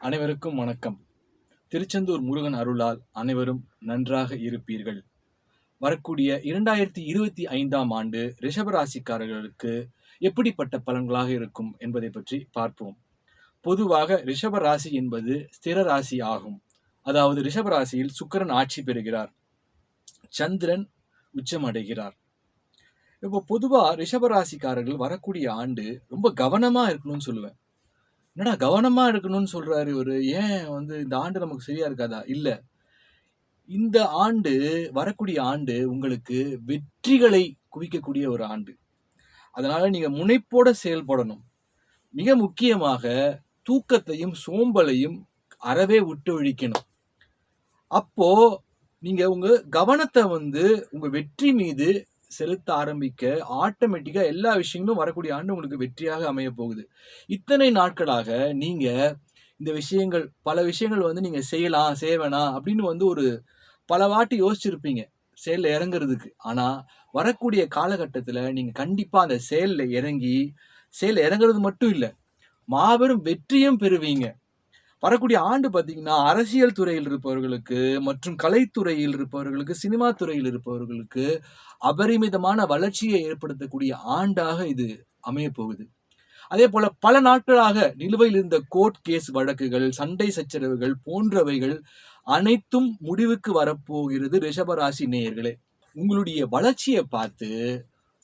அனைவருக்கும் வணக்கம். திருச்செந்தூர் முருகன் அருளால் அனைவரும் நன்றாக இருப்பீர்கள். வரக்கூடிய இரண்டாயிரத்தி இருபத்தி ஐந்தாம் ஆண்டு ரிஷபராசிக்காரர்களுக்கு எப்படிப்பட்ட பலன்களாக இருக்கும் என்பதை பற்றி பார்ப்போம். பொதுவாக ரிஷப ராசி என்பது ஸ்திர ராசி ஆகும். அதாவது ரிஷப ராசியில் சுக்கிரன் ஆட்சி பெறுகிறார். சந்திரன் உச்சமடைகிறார் இப்போ பொதுவாக ரிஷபராசிக்காரர்கள் வரக்கூடிய ஆண்டு ரொம்ப கவனமாக இருக்கணும்னு சொல்லுவேன். என்னடா கவனமா இருக்கணும்னு சொல்றாரு இவர். ஏன் வந்து இந்த ஆண்டு நமக்கு சரியா இருக்காதா? இல்ல. இந்த ஆண்டு வரக்கூடிய ஆண்டு உங்களுக்கு வெற்றிகளை குவிக்கக்கூடிய ஒரு ஆண்டு. அதனால நீங்க முனைப்போட செயல்படணும். மிக முக்கியமாக தூக்கத்தையும் சோம்பலையும் அறவே விட்டு ஒழிக்கணும். அப்போ நீங்க உங்க கவனத்தை வந்து உங்க வெற்றி மீது செலுத்த ஆரம்பிக்க ஆட்டோமேட்டிக்காக எல்லா விஷயங்களும் வரக்கூடிய ஆண்டு உங்களுக்கு வெற்றியாக அமைய போகுது இத்தனை நாட்களாக நீங்கள் இந்த விஷயங்கள் பல விஷயங்கள் வந்து நீங்கள் செய்யலாம் செய்ய வேணாம் அப்படின்னு வந்து ஒரு பல வாட்டி யோசிச்சிருப்பீங்க செயலில் இறங்குறதுக்கு. ஆனால் வரக்கூடிய காலகட்டத்தில் நீங்கள் கண்டிப்பாக அந்த செயலில் இறங்கி செயல்ல இறங்குறது மட்டும் இல்லை மாபெரும் வெற்றியும் பெறுவீங்க. வரக்கூடிய ஆண்டு பார்த்தீங்கன்னா அரசியல் துறையில் இருப்பவர்களுக்கு மற்றும் கலைத்துறையில் இருப்பவர்களுக்கு சினிமா துறையில் இருப்பவர்களுக்கு அபரிமிதமான வளர்ச்சியை ஏற்படுத்தக்கூடிய ஆண்டாக இது அமைய போகுது. அதே போல பல நாட்களாக நிலுவையில் இருந்த கோர்ட் கேஸ் வழக்குகள் சண்டை சச்சரவுகள் போன்றவைகள் அனைத்தும் முடிவுக்கு வரப்போகிறது ரிஷபராசி நேயர்களே. உங்களுடைய வளர்ச்சியை பார்த்து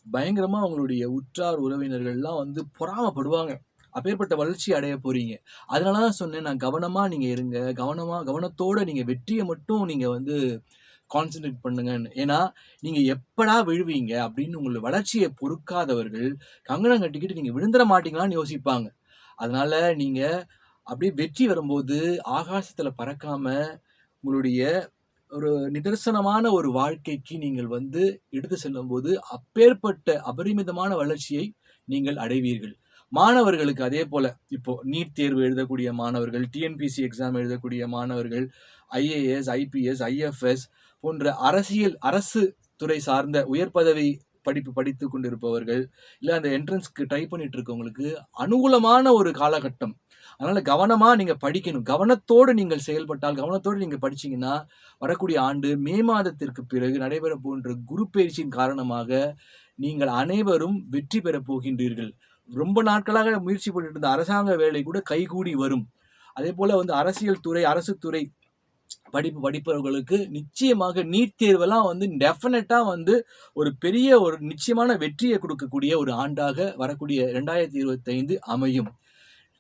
பயங்கரமா உங்களுடைய உற்றார் உறவினர்கள்லாம் வந்து பொறாமப்படுவாங்க. அப்பேற்பட்ட வளர்ச்சி அடைய போறீங்க. அதனால தான் சொன்னேன் நான் கவனமாக நீங்கள் இருங்க. கவனமாக கவனத்தோடு நீங்கள் வெற்றியை மட்டும் நீங்கள் வந்து கான்சென்ட்ரேட் பண்ணுங்கன்னு. ஏன்னா நீங்கள் எப்படா விழுவீங்க அப்படின்னு உங்களை வளர்ச்சியை பொறுக்காதவர்கள் கங்கணம் கட்டிக்கிட்டு நீங்கள் விழுந்துட மாட்டீங்களான்னு யோசிப்பாங்க. அதனால நீங்கள் அப்படியே வெற்றி வரும்போது ஆகாசத்தில் பறக்காம உங்களுடைய ஒரு நிதர்சனமான ஒரு வாழ்க்கைக்கு நீங்கள் வந்து எடுத்து செல்லும்போது அப்பேற்பட்ட அபரிமிதமான வளர்ச்சியை நீங்கள் அடைவீர்கள். மாணவர்களுக்கு அதே போல இப்போ நீட் தேர்வு எழுதக்கூடிய மாணவர்கள் டிஎன்பிசி எக்ஸாம் எழுதக்கூடிய மாணவர்கள் ஐஏஎஸ் ஐபிஎஸ் ஐஎஃப்எஸ் போன்ற அரசியல் அரசு துறை சார்ந்த உயர் பதவி படிப்பு படித்து கொண்டிருப்பவர்கள் இல்லை அந்த என்ட்ரன்ஸ்க்கு ட்ரை பண்ணிட்டு இருக்கவங்களுக்கு அனுகூலமான ஒரு காலகட்டம். அதனால் கவனமாக நீங்கள் படிக்கணும். கவனத்தோடு நீங்கள் செயல்பட்டால் கவனத்தோடு நீங்கள் படிச்சீங்கன்னா வரக்கூடிய ஆண்டு மே மாதத்திற்கு பிறகு நடைபெற போன்ற குரு பயிற்சியின் காரணமாக நீங்கள் அனைவரும் வெற்றி பெறப் போகின்றீர்கள். ரொம்ப நாட்களாக முயற்சி பண்ணிட்டு இருந்த அரசாங்க வேலை கூட கைகூடி வரும். அதே போல் வந்து அரசியல் துறை அரசு துறை படிப்பு படிப்பவர்களுக்கு நிச்சயமாக நீட் தேர்வெல்லாம் வந்து டெஃபினட்டாக வந்து ஒரு பெரிய ஒரு நிச்சயமான வெற்றியை கொடுக்கக்கூடிய ஒரு ஆண்டாக வரக்கூடிய ரெண்டாயிரத்தி இருபத்தைந்து அமையும்.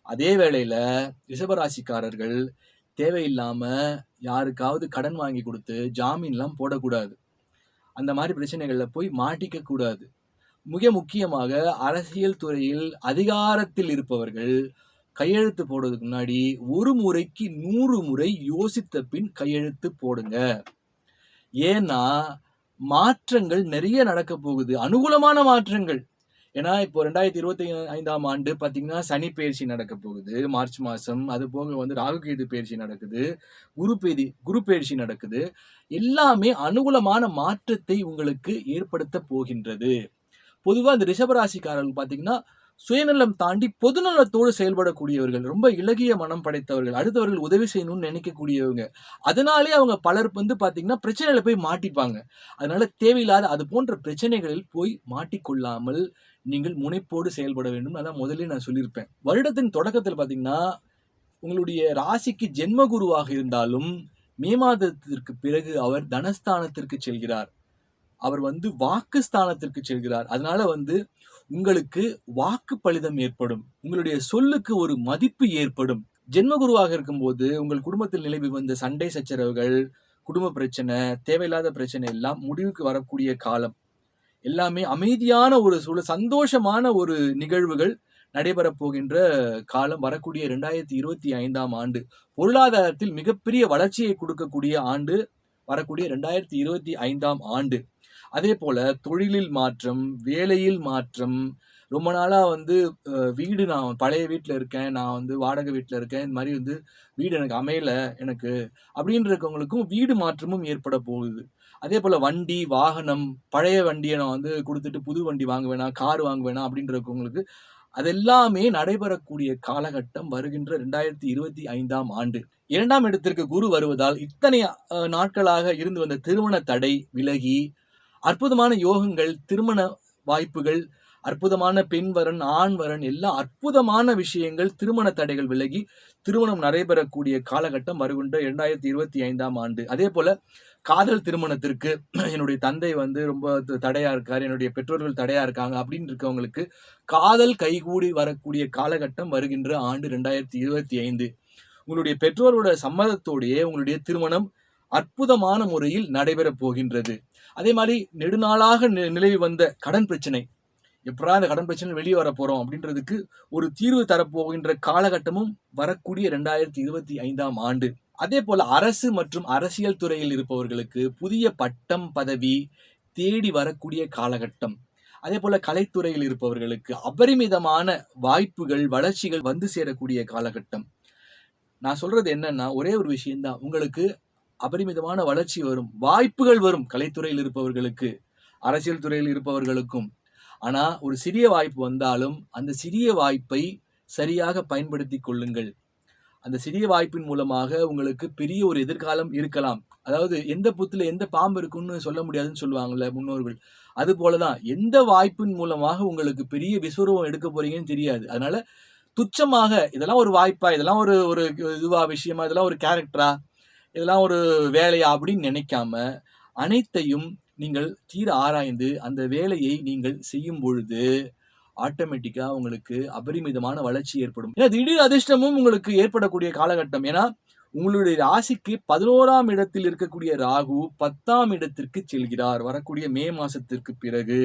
அதே வேளையில் ரிஷபராசிக்காரர்கள் தேவையில்லாமல் யாருக்காவது கடன் வாங்கி கொடுத்து ஜாமீன்லாம் போடக்கூடாது. அந்த மாதிரி பிரச்சனைகளில் போய் மாட்டிக்க கூடாது மிக முக்கியமாக அரசியல் துறையில் அதிகாரத்தில் இருப்பவர்கள் கையெழுத்து போடுறதுக்கு முன்னாடி ஒரு முறைக்கு நூறு முறை யோசித்த பின் கையெழுத்து போடுங்க. ஏன்னா மாற்றங்கள் நிறைய நடக்க போகுது. அனுகூலமான மாற்றங்கள். ஏன்னா இப்போ ரெண்டாயிரத்தி இருபத்தி ஐந்தாம் ஆண்டு பார்த்தீங்கன்னா சனி பயிற்சி நடக்க போகுது. மார்ச் மாதம் அது போக வந்து ராகுகேது பயிற்சி நடக்குது. குரு பேதி குரு பயிற்சி நடக்குது. எல்லாமே அனுகூலமான மாற்றத்தை உங்களுக்கு ஏற்படுத்த போகின்றது. பொதுவாக இந்த ரிஷபராசிக்காரர்கள் பார்த்தீங்கன்னா சுயநலம் தாண்டி பொதுநலத்தோடு செயல்படக்கூடியவர்கள் ரொம்ப இலகிய மனம் படைத்தவர்கள் அடுத்தவர்கள் உதவி செய்யணும்னு நினைக்கக்கூடியவங்க. அதனாலே அவங்க பலர் வந்து பார்த்தீங்கன்னா பிரச்சனையில் போய் மாட்டிப்பாங்க. அதனால தேவையில்லாத அது போன்ற பிரச்சனைகளில் போய் மாட்டிக்கொள்ளாமல் நீங்கள் முனைப்போடு செயல்பட வேண்டும். அதான் முதலில் நான் சொல்லியிருப்பேன். வருடத்தின் தொடக்கத்தில் பார்த்தீங்கன்னா உங்களுடைய ராசிக்கு ஜென்ம குருவாக இருந்தாலும் மே மாதத்திற்கு பிறகு அவர் தனஸ்தானத்திற்கு செல்கிறார். அவர் வந்து வாக்கு ஸ்தானத்திற்கு செல்கிறார். அதனால வந்து உங்களுக்கு வாக்கு பலிதம் ஏற்படும். உங்களுடைய சொல்லுக்கு ஒரு மதிப்பு ஏற்படும். ஜென்மகுருவாக இருக்கும்போது உங்கள் குடும்பத்தில் நிலவி வந்த சண்டை சச்சரவுகள் குடும்ப பிரச்சனை தேவையில்லாத பிரச்சனை எல்லாம் முடிவுக்கு வரக்கூடிய காலம். எல்லாமே அமைதியான ஒரு சூழல் சந்தோஷமான ஒரு நிகழ்வுகள் நடைபெறப் போகின்ற காலம் வரக்கூடிய ரெண்டாயிரத்தி இருபத்தி ஐந்தாம் ஆண்டு. பொருளாதாரத்தில் மிகப்பெரிய வளர்ச்சியை கொடுக்கக்கூடிய ஆண்டு வரக்கூடிய ரெண்டாயிரத்தி இருபத்தி ஐந்தாம் ஆண்டு. அதே போல தொழிலில் மாற்றம் வேலையில் மாற்றம் ரொம்ப நாளாக வந்து வீடு நான் பழைய வீட்டில் இருக்கேன் நான் வந்து வாடகை வீட்டில் இருக்கேன் இந்த மாதிரி வந்து வீடு எனக்கு அமையலை எனக்கு அப்படின்னு இருக்கவங்களுக்கும் வீடு மாற்றமும் ஏற்பட போகுது. அதே போல் வண்டி வாகனம் பழைய வண்டியை நான் வந்து கொடுத்துட்டு புது வண்டி வாங்க வேணாம் கார் வாங்க வேணாம் அப்படின்றவங்களுக்கு இருக்கவங்களுக்கு அதெல்லாமே நடைபெறக்கூடிய காலகட்டம் வருகின்ற ரெண்டாயிரத்தி இருபத்தி ஐந்தாம் ஆண்டு. இரண்டாம் இடத்திற்கு குரு வருவதால் இத்தனை நாட்களாக இருந்து வந்த திருமண தடை விலகி அற்புதமான யோகங்கள் திருமண வாய்ப்புகள் அற்புதமான பெண் வரன் ஆண் வரன் எல்லாம் அற்புதமான விஷயங்கள் திருமண தடைகள் விலகி திருமணம் நடைபெறக்கூடிய காலகட்டம் வருகின்ற இரண்டாயிரத்தி இருபத்தி ஐந்தாம் ஆண்டு. அதே போல காதல் திருமணத்திற்கு என்னுடைய தந்தை வந்து ரொம்ப த- தடையா இருக்காரு என்னுடைய பெற்றோர்கள் தடையா இருக்காங்க அப்படின்னு இருக்கவங்களுக்கு காதல் கைகூடி வரக்கூடிய காலகட்டம் வருகின்ற ஆண்டு ரெண்டாயிரத்தி இருபத்தி ஐந்து. உங்களுடைய பெற்றோரோட சம்மதத்தோடையே உங்களுடைய திருமணம் அற்புதமான முறையில் நடைபெறப் போகின்றது. அதே மாதிரி நெடுநாளாக நி- நிலவி வந்த கடன் பிரச்சனை. எப்படா இந்த கடன் பிரச்சனை வெளியே வர போறோம் அப்படின்றதுக்கு ஒரு தீர்வு தரப்போகின்ற காலகட்டமும் வரக்கூடிய ரெண்டாயிரத்தி இருபத்தி ஐந்தாம் ஆண்டு. அதே போல அரசு மற்றும் அரசியல் துறையில் இருப்பவர்களுக்கு புதிய பட்டம் பதவி தேடி வரக்கூடிய காலகட்டம். அதே போல கலைத்துறையில் இருப்பவர்களுக்கு அபரிமிதமான வாய்ப்புகள் வளர்ச்சிகள் வந்து சேரக்கூடிய காலகட்டம். நான் சொல்றது என்னன்னா ஒரே ஒரு விஷயம்தான். உங்களுக்கு அபரிமிதமான வளர்ச்சி வரும். வாய்ப்புகள் வரும் கலைத்துறையில் இருப்பவர்களுக்கு அரசியல் துறையில் இருப்பவர்களுக்கும். ஆனால் ஒரு சிறிய வாய்ப்பு வந்தாலும் அந்த சிறிய வாய்ப்பை சரியாக பயன்படுத்தி கொள்ளுங்கள். அந்த சிறிய வாய்ப்பின் மூலமாக உங்களுக்கு பெரிய ஒரு எதிர்காலம் இருக்கலாம். அதாவது எந்த புத்தில் எந்த பாம்பு இருக்குன்னு சொல்ல முடியாதுன்னு சொல்லுவாங்கல்ல முன்னோர்கள். அது போலதான் எந்த வாய்ப்பின் மூலமாக உங்களுக்கு பெரிய விஸ்வரூபம் எடுக்க போறீங்கன்னு தெரியாது. அதனால துச்சமாக இதெல்லாம் ஒரு வாய்ப்பா? இதெல்லாம் ஒரு ஒரு இதுவா விஷயமா? இதெல்லாம் ஒரு கேரக்டரா இதெல்லாம் ஒரு வேலையா அப்படின்னு நினைக்காம அனைத்தையும் நீங்கள் தீர ஆராய்ந்து அந்த வேலையை நீங்கள் செய்யும் பொழுது ஆட்டோமேட்டிக்காக உங்களுக்கு அபரிமிதமான வளர்ச்சி ஏற்படும். ஏன்னா திடீர் அதிர்ஷ்டமும் உங்களுக்கு ஏற்படக்கூடிய காலகட்டம். ஏன்னா உங்களுடைய ராசிக்கு பதினோராம் இடத்தில் இருக்கக்கூடிய ராகு பத்தாம் இடத்திற்கு செல்கிறார். வரக்கூடிய மே மாசத்திற்கு பிறகு.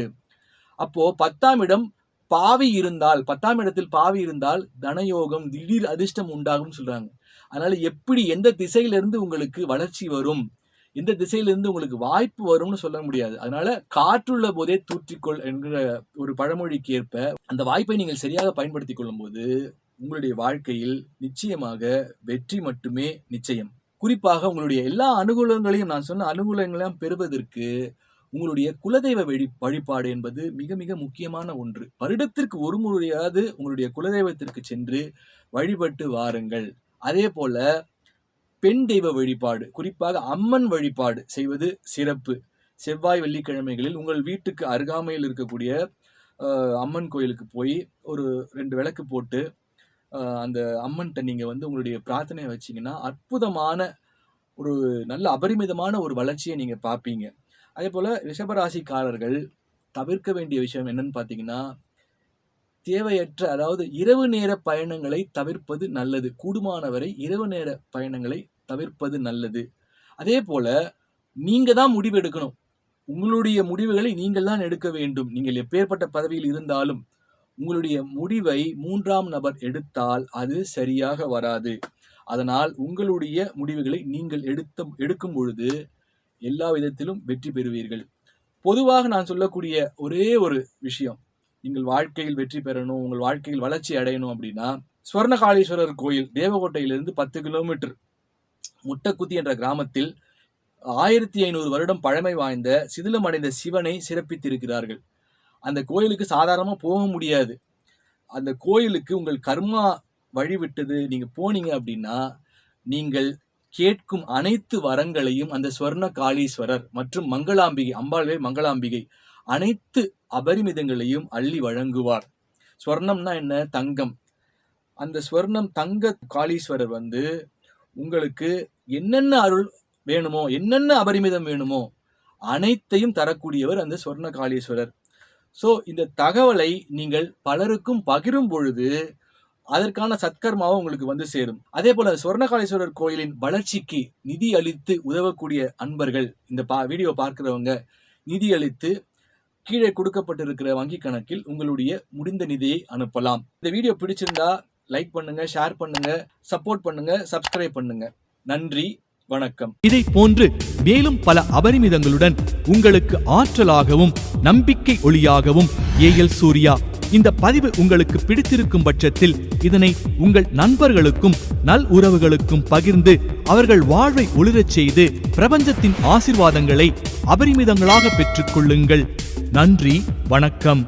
அப்போ பத்தாம் இடம் பாவி இருந்தால் பத்தாம் இடத்தில் பாவி இருந்தால் தனயோகம் திடீர் அதிர்ஷ்டம் உண்டாகும் சொல்றாங்க. அதனால எப்படி எந்த திசையிலிருந்து உங்களுக்கு வளர்ச்சி வரும் எந்த திசையிலிருந்து உங்களுக்கு வாய்ப்பு வரும்னு சொல்ல முடியாது. அதனால காற்றுள்ள போதே தூற்றிக்கொள் என்கிற ஒரு பழமொழிக்கு ஏற்ப அந்த வாய்ப்பை நீங்கள் சரியாக பயன்படுத்திக் கொள்ளும்போது உங்களுடைய வாழ்க்கையில் நிச்சயமாக வெற்றி மட்டுமே நிச்சயம். குறிப்பாக உங்களுடைய எல்லா அனுகூலங்களையும் நான் சொன்ன அனுகூலங்களையும் பெறுவதற்கு உங்களுடைய குலதெய்வ வழி வழிபாடு என்பது மிக மிக முக்கியமான ஒன்று. வருடத்திற்கு ஒரு முறையாவது உங்களுடைய குலதெய்வத்திற்கு சென்று வழிபட்டு வாருங்கள். அதே போல பெண் தெய்வ வழிபாடு குறிப்பாக அம்மன் வழிபாடு செய்வது சிறப்பு. செவ்வாய் வெள்ளிக்கிழமைகளில் உங்கள் வீட்டுக்கு அருகாமையில் இருக்கக்கூடிய அம்மன் கோயிலுக்கு போய் ஒரு ரெண்டு விளக்கு போட்டு அந்த அம்மன்கிட்ட நீங்கள் வந்து உங்களுடைய பிரார்த்தனையை வச்சீங்கன்னா அற்புதமான ஒரு நல்ல அபரிமிதமான ஒரு வளர்ச்சியை நீங்கள் பார்ப்பீங்க. அதே போல் ரிஷபராசிக்காரர்கள் தவிர்க்க வேண்டிய விஷயம் என்னன்னு பார்த்தீங்கன்னா தேவையற்ற அதாவது இரவு நேர பயணங்களை தவிர்ப்பது நல்லது. கூடுமானவரை இரவு நேர பயணங்களை தவிர்ப்பது நல்லது. அதே போல நீங்க தான் முடிவு எடுக்கணும் உங்களுடைய முடிவுகளை நீங்கள் தான் எடுக்க வேண்டும். நீங்கள் எப்பேற்பட்ட பதவியில் இருந்தாலும் உங்களுடைய முடிவை மூன்றாம் நபர் எடுத்தால் அது சரியாக வராது. அதனால் உங்களுடைய முடிவுகளை நீங்கள் எடுத்த எடுக்கும் பொழுது எல்லா விதத்திலும் வெற்றி பெறுவீர்கள். பொதுவாக நான் சொல்லக்கூடிய ஒரே ஒரு விஷயம் நீங்கள் வாழ்க்கையில் வெற்றி பெறணும் உங்கள் வாழ்க்கையில் வளர்ச்சி அடையணும் அப்படின்னா ஸ்வர்ணகாளீஸ்வரர் கோயில் தேவகோட்டையிலிருந்து பத்து கிலோமீட்டர். முட்டக்குத்தி என்ற கிராமத்தில் ஆயிரத்தி ஐநூறு வருடம் பழமை வாய்ந்த சிதிலமடைந்த சிவனை சிறப்பித்திருக்கிறார்கள். அந்த கோயிலுக்கு சாதாரணமாக போக முடியாது. அந்த கோயிலுக்கு உங்கள் கர்மா வழிவிட்டது நீங்கள் போனீங்க அப்படின்னா நீங்கள் கேட்கும் அனைத்து வரங்களையும் அந்த ஸ்வர்ண காளீஸ்வரர் மற்றும் மங்களாம்பிகை அம்பாள்வே மங்களாம்பிகை அனைத்து அபரிமிதங்களையும் அள்ளி வழங்குவார். ஸ்வர்ணம்னா என்ன? தங்கம். அந்த ஸ்வர்ணம் தங்க காளீஸ்வரர் வந்து உங்களுக்கு என்னென்ன அருள் வேணுமோ என்னென்ன அபரிமிதம் வேணுமோ அனைத்தையும் தரக்கூடியவர் அந்த ஸ்வர்ண காளீஸ்வரர். ஸோ இந்த தகவலை நீங்கள் பலருக்கும் பகிரும் பொழுது அதற்கான சத்கர்மாவும் உங்களுக்கு வந்து சேரும். அதே போல சுவர்ணகாளீஸ்வரர் கோயிலின் வளர்ச்சிக்கு நிதி அளித்து உதவக்கூடிய அன்பர்கள் இந்த பா வீடியோ பார்க்கிறவங்க நிதி அளித்து கீழே கொடுக்கப்பட்டிருக்கிற வங்கி கணக்கில் உங்களுடைய முடிந்த நிதியை அனுப்பலாம். இந்த வீடியோ பிடிச்சிருந்தா லைக் பண்ணுங்க ஷேர் பண்ணுங்க சப்போர்ட் பண்ணுங்க சப்ஸ்கிரைப் பண்ணுங்க. நன்றி வணக்கம். இதை போன்று மேலும் பல அபரிமிதங்களுடன் உங்களுக்கு ஆற்றலாகவும் நம்பிக்கை ஒளியாகவும் ஏஎல் சூர்யா இந்த பதிவு உங்களுக்கு பிடித்திருக்கும் பட்சத்தில் இதனை உங்கள் நண்பர்களுக்கும் நல் உறவுகளுக்கும் பகிர்ந்து அவர்கள் வாழ்வை ஒளிரச் செய்து பிரபஞ்சத்தின் ஆசிர்வாதங்களை அபரிமிதங்களாக பெற்றுக்கொள்ளுங்கள் நன்றி வணக்கம்.